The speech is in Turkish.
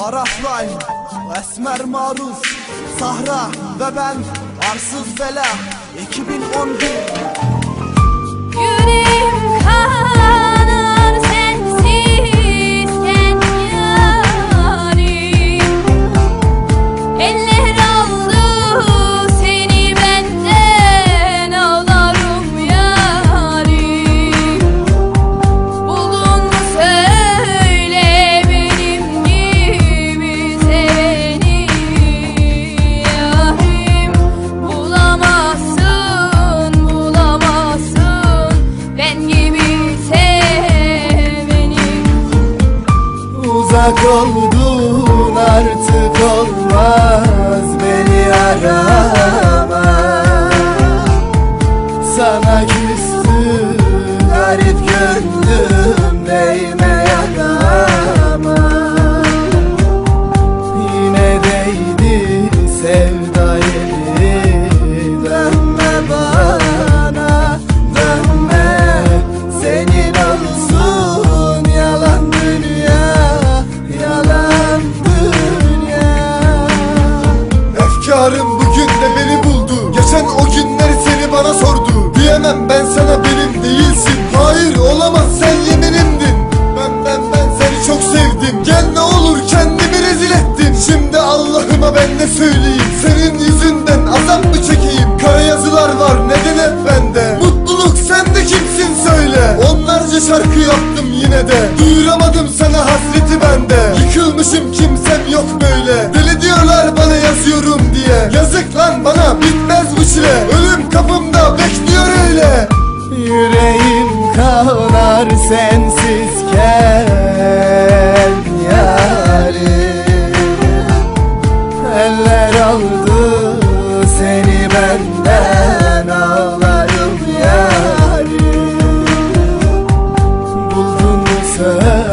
Arafline, Esmer Maruz, Sahra ve ben Arsız Bela 2011 Uzak oldun artık olmaz beni ara ben ne söyleyeyim. Senin yüzünden azap mı çekeyim? Kara yazılar var neden hep bende? Mutluluk sen de kimsin söyle. Onlarca şarkı yaptım yine de. Duyuramadım sana hasreti bende. Yıkılmışım kimsem yok böyle. Deli diyorlar bana yazıyorum diye. Yazık lan bana bitmez bu çile. Ölüm kapımda bekliyor öyle. Yüreğim kanar sensizken. ben ağlarım yarim. Buldun mu sen?